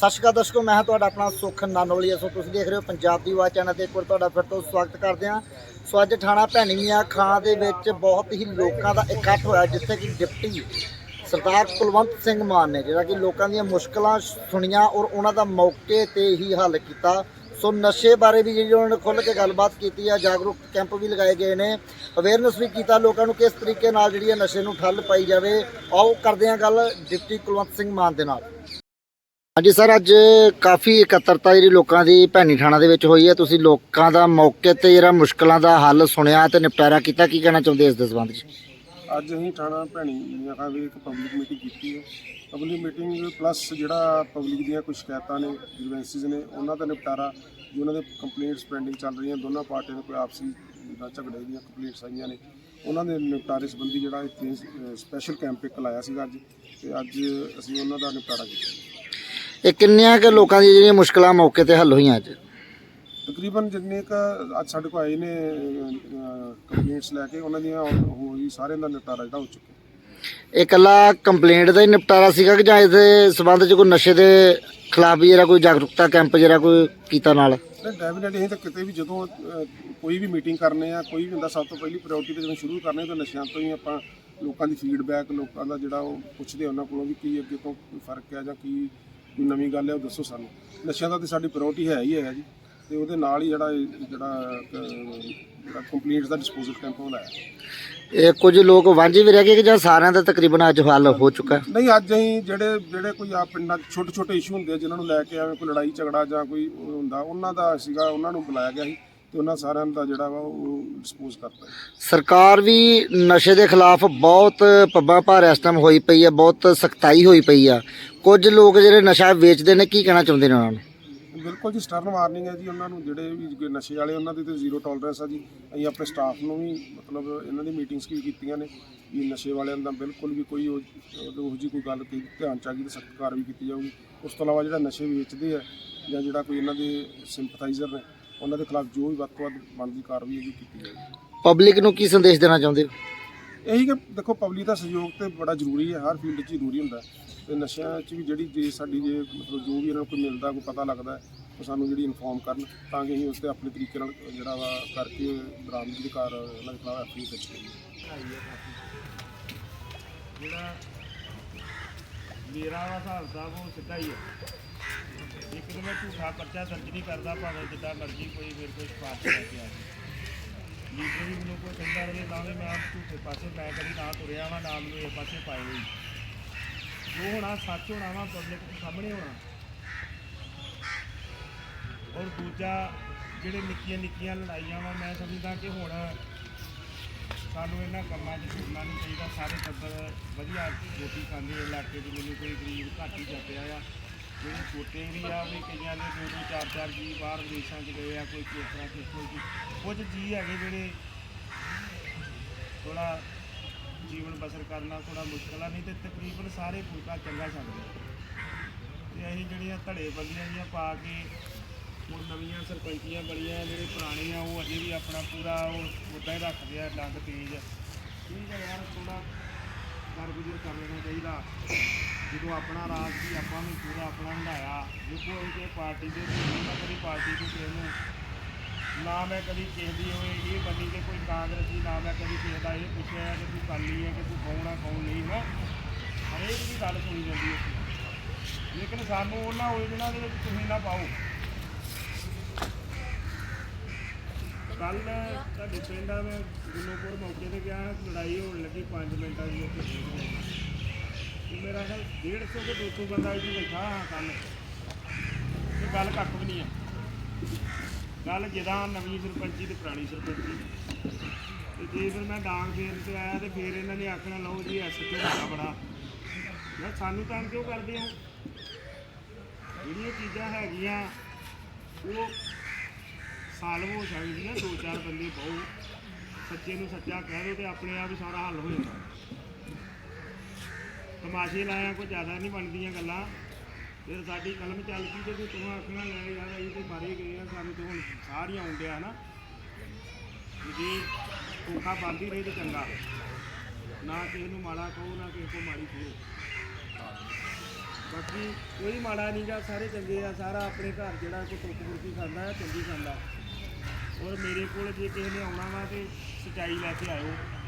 ਸਤਿ ਸ਼੍ਰੀ ਅਕਾਲ ਦਰਸ਼ਕੋ, ਮੈਂ ਹਾਂ ਤੁਹਾਡਾ ਆਪਣਾ ਸੁਖ ਨਾਨੋਲੀਆ ਸੋ ਤੁਸੀਂ ਦੇਖ ਰਹੇ ਹੋ ਪੰਜਾਬ ਦੀ ਆਵਾਜ਼ ਚੈਨਲ ਤੇ ਇੱਕ ਵਾਰ ਤੁਹਾਡਾ ਫਿਰ ਤੋਂ ਸਵਾਗਤ ਕਰਦੇ ਹਾਂ। ਸੋ ਅੱਜ ਥਾਣਾ ਭੈਣੀ ਮੀਆਂ ਖਾਂ ਦੇ ਵਿੱਚ ਬਹੁਤ ਹੀ ਲੋਕਾਂ ਦਾ ਇਕੱਠ ਹੋਇਆ, ਜਿੱਥੇ ਕਿ ਡਿਪਟੀ ਸਰਦਾਰ ਕੁਲਵੰਤ ਸਿੰਘ ਮਾਨ ਨੇ, ਜਿਹੜਾ ਕਿ ਲੋਕਾਂ ਦੀਆਂ ਮੁਸ਼ਕਲਾਂ ਸੁਣੀਆਂ ਔਰ ਉਹਨਾਂ ਦਾ ਮੌਕੇ ਤੇ ਹੀ ਹੱਲ ਕੀਤਾ। ਸੋ ਨਸ਼ੇ ਬਾਰੇ ਵੀ ਜਿਹੜੀ ਉਹਨਾਂ ਨੇ ਖੁੱਲ੍ਹ ਕੇ ਗੱਲਬਾਤ ਕੀਤੀ ਆ, ਜਾਗਰੂਕ ਕੈਂਪ ਵੀ ਲਗਾਏ ਗਏ ਨੇ। ਅਵੇਅਰਨੈਸ ਵੀ ਕੀਤਾ ਲੋਕਾਂ ਨੂੰ ਕਿਸ ਤਰੀਕੇ ਨਾਲ ਜਿਹੜੀ ਹੈ ਨਸ਼ੇ ਨੂੰ ਠੱਲ ਪਾਈ ਜਾਵੇ। ਆਓ ਕਰਦੇ ਹਾਂ ਗੱਲ ਡਿਪਟੀ ਕੁਲਵੰਤ ਸਿੰਘ ਮਾਨ ਦੇ ਨਾਲ। ਹਾਂਜੀ ਸਰ, ਅੱਜ ਕਾਫੀ ਇਕੱਤਰਤਾ ਜਿਹੜੀ ਲੋਕਾਂ ਦੀ ਭੈਣੀ ਥਾਣਾ ਦੇ ਵਿੱਚ ਹੋਈ ਹੈ। ਤੁਸੀਂ ਲੋਕਾਂ ਦਾ ਮੌਕੇ ਤੇ ਜਿਹੜਾ ਮੁਸ਼ਕਲਾਂ ਦਾ ਹੱਲ ਸੁਣਿਆ ਤੇ ਨਿਪਟਾਰਾ ਕੀਤਾ, ਕੀ ਕਹਿਣਾ ਚਾਹੁੰਦੇ ਇਸ ਦੇ ਸੰਬੰਧ 'ਚ ਅੱਜ ਅਸੀਂ ਥਾਣਾ ਭੈਣੀ ਮੀਆਂ ਵੀ ਇੱਕ ਪਬਲਿਕ ਮੀਟਿੰਗ ਕੀਤੀ ਹੈ। ਪਬਲਿਕ ਮੀਟਿੰਗ ਪਲੱਸ ਜਿਹੜਾ ਪਬਲਿਕ ਦੀਆਂ ਕੁਝ ਸ਼ਿਕਾਇਤਾਂ ਨੇ ਗ੍ਰੀਵੈਂਸਿਸ ਨੇ, ਉਹਨਾਂ ਦਾ ਨਿਪਟਾਰਾ, ਜੋ ਉਹਨਾਂ ਦੇ ਕੰਪਲੇਂਟਸ ਪੈਂਡਿੰਗ ਚੱਲ ਰਹੀਆਂ, ਦੋਨਾਂ ਪਾਰਟੀਆਂ ਦੇ ਕੋਈ ਆਪਸੀ ਜਿੱਦਾਂ ਝਗੜੇ ਦੀਆਂ ਕੰਪਲੇਂਟਸ ਆਈਆਂ ਨੇ, ਉਹਨਾਂ ਦੇ ਨਿਪਟਾਰੇ ਸੰਬੰਧੀ ਜਿਹੜਾ ਇੱਥੇ ਸਪੈਸ਼ਲ ਕੈਂਪ ਇੱਕ ਲਾਇਆ ਸੀਗਾ ਅੱਜ, ਤੇ ਅੱਜ ਅਸੀਂ ਉਹਨਾਂ ਦਾ ਨਿਪਟਾਰਾ ਕੀਤਾ। ਇਹ ਕਿੰਨਿਆਂ ਕੁ ਲੋਕਾਂ ਦੀ ਜਿਹੜੀਆਂ ਮੁਸ਼ਕਲਾਂ ਮੌਕੇ ਤੇ ਹੱਲ ਹੋਈਆਂ ਅੱਜ? ਤਕਰੀਬਨ ਜਿੰਨੇ ਕ ਅੱਜ ਸਾਡੇ ਕੋਲ ਆਏ ਨੇ ਕੰਪਲੇਂਟਸ ਲੈ ਕੇ ਉਹਨਾਂ ਦੀਆਂ ਹੋਈ ਸਾਰਿਆਂ ਦਾ ਨਿਪਟਾਰਾ ਜਿਹੜਾ ਹੋ ਚੁੱਕਿਆ। ਇਹ ਇਕੱਲਾ ਕੰਪਲੇਂਟ ਦਾ ਹੀ ਨਿਪਟਾਰਾ ਸੀਗਾ ਕਿ ਜਾਂ ਇਸ ਦੇ ਸੰਬੰਧ 'ਚ ਕੋਈ ਨਸ਼ੇ ਦੇ ਖਿਲਾਫ ਵੀ ਜਿਹੜਾ ਕੋਈ ਜਾਗਰੂਕਤਾ ਕੈਂਪ ਜਿਹੜਾ ਕੋਈ ਕੀਤਾ ਨਾਲ? ਡੈਫੀਨਿਟਲੀ ਅਸੀਂ ਤਾਂ ਕਿਤੇ ਵੀ ਜਦੋਂ ਕੋਈ ਵੀ ਮੀਟਿੰਗ ਕਰਨੇ ਆ ਕੋਈ ਵੀ ਹੁੰਦਾ ਸਭ ਤੋਂ ਪਹਿਲੀ ਪ੍ਰਾਇੋਰਟੀ ਤੇ ਜਦੋਂ ਸ਼ੁਰੂ ਕਰਨੇ ਤਾਂ ਨਸ਼ਿਆਂ ਤੋਂ ਹੀ ਆਪਾਂ ਲੋਕਾਂ ਦੀ ਫੀਡਬੈਕ ਲੋਕਾਂ ਦਾ ਜਿਹੜਾ ਉਹ ਪੁੱਛਦੇ ਉਹਨਾਂ ਕੋਲੋਂ ਵੀ ਕੀ ਅੱਗੇ ਤੋਂ ਫ਼ਰਕ ਹੈ ਜਾਂ ਕੀ ਕੋਈ ਨਵੀਂ ਗੱਲ ਹੈ ਉਹ ਦੱਸੋ ਸਾਨੂੰ। ਨਸ਼ਿਆਂ ਦਾ ਤੇ ਸਾਡੀ ਪ੍ਰਾਇੋਰਟੀ ਹੈ ਹੀ ਹੈ ਜੀ। ਤੇ ਉਹਦੇ ਨਾਲ ਹੀ ਜਿਹੜਾ ਜਿਹੜਾ ਅਹ, ਜਿਹੜਾ ਕੰਪਲੀਟਸ ਦਾ ਡਿਸਪੋਜ਼ਲ ਕੈਂਪ ਲਾਇਆ ਇਹ ਕੁਝ ਲੋਕ ਵਾਂਝੇ ਵੀ ਰਹਿ ਗਏ ਕਿ ਜਾਂ ਸਾਰਿਆਂ ਦਾ ਤਕਰੀਬਨ ਅੱਜ ਹੱਲ ਹੋ ਚੁੱਕਾ ਹੈ? ਨਹੀਂ ਅੱਜ ਅਸੀਂ ਜਿਹੜੇ ਜਿਹੜੇ ਕੋਈ ਆ ਪਿੰਡਾਂ 'ਚ ਛੋਟੇ ਛੋਟੇ ਇਸ਼ੂ ਹੁੰਦੇ ਆ ਜਿਨ੍ਹਾਂ ਨੂੰ ਲੈ ਕੇ ਐਵੇਂ ਕੋਈ ਲੜਾਈ ਝਗੜਾ ਜਾਂ ਕੋਈ ਉਹ ਹੁੰਦਾ ਉਹਨਾਂ ਦਾ ਸੀਗਾ ਉਹਨਾਂ ਨੂੰ ਬੁਲਾਇਆ ਗਿਆ ਸੀ। ਤੇ ਉਹਨਾਂ ਸਾਰਿਆਂ ਦਾ ਜਿਹੜਾ ਵਾ ਉਹ ਡਿਸਪੋਜ਼ ਕਰਤਾ ਸਰਕਾਰ ਵੀ ਨਸ਼ੇ ਦੇ ਖਿਲਾਫ ਬਹੁਤ ਪੱਬਾਂ ਭਾਰ ਇਸ ਟਾਈਮ ਹੋਈ ਪਈ ਹੈ ਬਹੁਤ ਸਖਤਾਈ ਹੋਈ ਪਈ ਆ। ਕੁਝ ਲੋਕ ਜਿਹੜੇ ਨਸ਼ਾ ਵੇਚਦੇ ਨੇ ਕੀ ਕਹਿਣਾ ਚਾਹੁੰਦੇ ਨੇ ਉਹਨਾਂ ਨੂੰ? ਬਿਲਕੁਲ ਜੀ ਸਟਰਨ ਵਾਰਨਿੰਗ ਹੈ ਜੀ ਉਹਨਾਂ ਨੂੰ ਜਿਹੜੇ ਵੀ ਨਸ਼ੇ ਵਾਲੇ ਉਹਨਾਂ ਦੀ ਤੇ ਜ਼ੀਰੋ ਟੋਲਰੈਂਸ ਆ ਜੀ। ਅਸੀਂ ਆਪਣੇ ਸਟਾਫ ਨੂੰ ਵੀ ਮਤਲਬ ਇਹਨਾਂ ਦੀ ਮੀਟਿੰਗਸ ਵੀ ਕੀਤੀਆਂ ਨੇ ਵੀ ਨਸ਼ੇ ਵਾਲਿਆਂ ਦਾ ਬਿਲਕੁਲ ਵੀ ਕੋਈ ਉਹ ਜੀ ਕੋਈ ਗੱਲ ਕੀ ਧਿਆਨ ਚ ਆ ਗਈ ਤਾਂ ਸਖਤ ਕਾਰਵਾਈ ਕੀਤੀ ਜਾਊਗੀ। ਉਸ ਤੋਂ ਇਲਾਵਾ ਜਿਹੜਾ ਨਸ਼ੇ ਵੇਚਦੇ ਆ ਜਾਂ ਜਿਹੜਾ ਕੋਈ ਇਹਨਾਂ ਦੇ ਸਿੰਪਥਾਈਜ਼ਰ ਨੇ ਉਹਨਾਂ ਦੇ ਖਿਲਾਫ ਜੋ ਵੀ ਵੱਧ ਤੋਂ ਵੱਧ ਬਣਦੀ ਕਾਰਵਾਈ ਹੈ ਜੀ ਕੀਤੀ ਜਾਊਗੀ ਪਬਲਿਕ ਨੂੰ ਕੀ ਸੰਦੇਸ਼ ਦੇਣਾ ਚਾਹੁੰਦੇ ਹੋ? ਇਹੀ ਕਿ ਦੇਖੋ ਪਬਲਿਕ ਦਾ ਸਹਿਯੋਗ ਤੇ ਬੜਾ ਜ਼ਰੂਰੀ ਹੈ ਹਰ ਫੀਲਡ 'ਚ ਜ਼ਰੂਰੀ ਹੁੰਦਾ ਹੈ। ਤੇ ਨਸ਼ਿਆਂ 'ਚ ਵੀ ਜਿਹੜੀ ਜੇ ਸਾਡੀ ਜੇ ਮਤਲਬ ਜੋ ਵੀ ਇਹਨਾਂ ਨੂੰ ਕੋਈ ਮਿਲਦਾ ਕੋਈ ਪਤਾ ਲੱਗਦਾ ਹੈ, ਉਹ ਸਾਨੂੰ ਜਿਹੜੀ ਇਨਫੋਰਮ ਕਰਨ ਤਾਂ ਕਿ ਅਸੀਂ ਉਸ ਤੇ ਆਪਣੇ ਤਰੀਕੇ ਨਾਲ ਜਿਹੜਾ ਵਾ ਕਰਕੇ ਬਰਾਮਦਗੀ ਕਰ ਉਹਨਾਂ ਦੇ ਖਿਲਾਫ ਐਫਆਈਆਰ ਕਰ ਸਕੀਏ ਜਿਹੜਾ ਮੇਰਾ ਵਾ ਹਿਸਾਬ ਸਾਹਿਬ ਉਹ ਸਿੱਧਾ ਹੀ ਹੈ। ਇੱਕ ਤਾਂ ਮੈਂ ਝੂਠਾ ਪਰਚਾ ਦਰਜ ਨਹੀਂ ਕਰਦਾ, ਭਾਵੇਂ ਜਿੱਦਾਂ ਮਰਜ਼ੀ ਕੋਈ ਮੇਰੇ ਕੋਲ ਸਿਫਾਰਿਸ਼ ਲੈ ਕੇ ਆ ਲੀਡਰ ਵੀ ਮੈਨੂੰ ਕੋਈ ਕਹਿੰਦਾ ਰਹੇ, ਤਾਂ ਵੀ ਮੈਂ ਝੂਠੇ ਪਾਸੇ, ਮੈਂ ਕਦੀ ਨਾ ਤੁਰਿਆ ਵਾਂ, ਨਾ ਮੈਨੂੰ ਇਹ ਪਾਸੇ ਪਾਏ ਹੋਈ ਜੋ ਹੋਣਾ, ਸੱਚ ਹੋਣਾ ਵਾ ਪਬਲਿਕ ਦੇ ਸਾਹਮਣੇ ਹੋਣਾ। ਔਰ ਦੂਜਾ, ਜਿਹੜੇ ਨਿੱਕੀਆਂ ਨਿੱਕੀਆਂ ਲੜਾਈਆਂ ਵਾ, ਮੈਂ ਸਮਝਦਾ ਕਿ ਹੁਣ ਸਾਨੂੰ ਇਹਨਾਂ ਕੰਮਾਂ 'ਚ ਜੁੜਨਾ ਨਹੀਂ ਚਾਹੀਦਾ। ਸਾਰੇ ਟੱਬਰ ਵਧੀਆ ਰੋਟੀ ਖਾਂਦੇ ਇਲਾਕੇ 'ਚ ਮੈਨੂੰ ਕੋਈ ਗਰੀਬ ਘੱਟ ਹੀ ਜੱਟਿਆ ਆ। ਜਿਹੜੇ ਛੋਟੇ ਵੀ ਆ, ਵੀ ਕਈਆਂ ਦੇ ਦੋ ਦੋ, ਚਾਰ ਚਾਰ ਜੀ ਬਾਹਰ ਵਿਦੇਸ਼ਾਂ 'ਚ ਗਏ ਆ, ਕੋਈ ਕਿਸ ਤਰ੍ਹਾਂ ਕਿਸ ਕੋਈ ਕੁਝ ਜੀ ਹੈਗੇ ਜਿਹੜੇ ਥੋੜਾ ਜੀਵਨ ਬਸਰ ਕਰਨਾ ਥੋੜਾ ਮੁਸ਼ਕਲ ਆ, ਨਹੀਂ ਤੇ ਤਕਰੀਬਨ ਸਾਰੇ ਫੁਲਕਾ ਚੰਗਾ ਛੱਡਦੇ ਆ। ਤੇ ਅਸੀਂ ਜਿਹੜੀਆਂ ਧੜੇ ਬੰਦੀਆਂ ਜੀਆਂ ਪਾ ਕੇ ਹੁਣ ਨਵੀਆਂ ਸਰਪੰਚੀਆਂ ਬਣੀਆਂ ਜਿਹੜੇ ਪੁਰਾਣੇ ਆ ਉਹ ਅਜੇ ਵੀ ਆਪਣਾ ਪੂਰਾ ਉਹ ਉਦਾਂ ਹੀ ਰੱਖਦੇ ਆ, ਡੰਗ ਤੇਜ਼। ਠੀਕ ਹੈ ਯਾਰ ਥੋੜਾ ਕਰ ਕਰ ਲੈਣਾ ਚਾਹੀਦਾ। ਜਦੋਂ ਆਪਣਾ ਰਾਜ ਸੀ, ਆਪਾਂ ਵੀ ਪੂਰਾ ਆਪਣਾ ਹੰਡਾਇਆ ਦੇਖੋ, ਇਹ ਕਿ ਪਾਰਟੀ ਦੇ ਨਹੀਂ ਕਦੀ ਪਾਰਟੀ ਦੇ ਕਿਸੇ ਨੂੰ ਨਾ ਮੈਂ ਕਦੀ ਕਿਸੇ ਦੀ ਹੋਏ ਇਹ ਬੰਦੀ ਕਿ ਕੋਈ ਕਾਂਗਰਸੀ, ਨਾ ਮੈਂ ਕਦੀ ਕਿਸੇ ਦਾ ਇਹ ਪੁੱਛਿਆ ਕਿ ਤੂੰ ਕਾਲੀ ਹੈ ਕਿ ਤੂੰ ਕੌਣ ਆ, ਕੌਣ ਨਹੀਂ ਨਾ ਹਰੇਕ ਦੀ ਗੱਲ ਸੁਣੀ ਜਾਂਦੀ ਹੈ। ਲੇਕਿਨ ਸਾਨੂੰ ਉਹਨਾਂ ਉਲਝਣਾਂ ਦੇ ਵਿੱਚ ਤੁਸੀਂ ਨਾ ਪਾਓ। ਕੱਲ ਤੁਹਾਡੇ ਪਿੰਡ ਆ, ਮੈਂ ਗੁੱਲੋਪੁਰ ਮੌਕੇ ਤੇ ਗਿਆ, ਲੜਾਈ ਹੋਣ ਲੱਗੀ 5 ਮਿੰਟਾਂ ਦੀ ਉੱਥੇ ਹੋ ਗਈ ਤੇ ਮੇਰਾ ਖਿਆਲ 150 ਤੋਂ 200 ਬੰਦਾ ਇੱਥੇ ਬੈਠਾ ਹਾਂ ਕੱਲ ਤੇ ਗੱਲ ਕੱਖ ਵੀ ਨਹੀਂ ਆ। ਗੱਲ ਜਿੱਦਾਂ ਨਵੀਂ ਸਰਪੰਚੀ ਤੇ ਪੁਰਾਣੀ ਸਰਪੰਚੀ। ਤੇ ਜੇ ਫਿਰ ਮੈਂ ਡਾਂਗ ਫੇਰ ਤੇ ਆਇਆ ਤੇ ਫਿਰ ਇਹਨਾਂ ਨੇ ਆਖਣਾ, ਲਓ ਜੀ ਐਸਐਚਓ ਬੜਾ ਬੜਾ। ਮੈਂ ਸਾਨੂੰ ਤਾਂ ਕਿਉਂ ਕਰਦੇ ਹੋ? ਜਿਹੜੀਆਂ ਚੀਜ਼ਾਂ ਹੈਗੀਆਂ, ਉਹ ਸਾਲਵ ਹੋ ਸਕਦੀਆਂ ਦੋ ਚਾਰ ਬੰਦੇ ਬਹੁ। ਸੱਚੇ ਨੂੰ ਸੱਚਾ ਕਹਿ ਦਿਓ ਤੇ ਆਪਣੇ ਆਪ ਹੀ ਸਾਰਾ ਹੱਲ ਹੋ ਜਾਂਦਾ। ਤਮਾਸ਼ੇ ਲਾਇਆ ਕੋਈ ਜ਼ਿਆਦਾ ਨਹੀਂ ਬਣਦੀਆਂ ਗੱਲਾਂ। ਫਿਰ ਸਾਡੀ ਕਲਮ ਚੱਲ ਗਈ ਤੇ ਤੂੰ ਆਖਣਾ, ਲੈ ਯਾਰ, ਅਸੀਂ ਤੇ ਮਾਰੇ ਗਏ ਆ, ਸਾਨੂੰ ਤੇ ਹੁਣ ਸਾਰੀਆਂ ਆਉਂਦਿਆ ਨਾ ਵੀ ਧੋਖਾ ਬੰਦੀ ਰਹੇ ਤੇ ਚੰਗਾ। ਨਾ ਕਿਸੇ ਨੂੰ ਮਾੜਾ ਕਹੋ, ਨਾ ਕਿਸੇ ਕੋ ਮਾੜੀ ਕਹੋ। ਬਾਕੀ ਕੋਈ ਮਾੜਾ ਨਹੀਂਗਾ ਸਾਰੇ ਚੰਗੇ ਆ, ਸਾਰਾ ਆਪਣੇ ਘਰ ਜਿਹੜਾ ਕੋਈ ਟੁੱਕ ਬੁਰਕੀ ਖਾਂਦਾ ਆ ਚੰਗੀ ਖਾਂਦਾ। ਔਰ ਮੇਰੇ ਕੋਲ ਜੇ ਕਿਸੇ ਨੇ ਆਉਣਾ ਵਾ ਤੇ ਸਚਾਈ ਲੈ ਕੇ ਆਇਓ।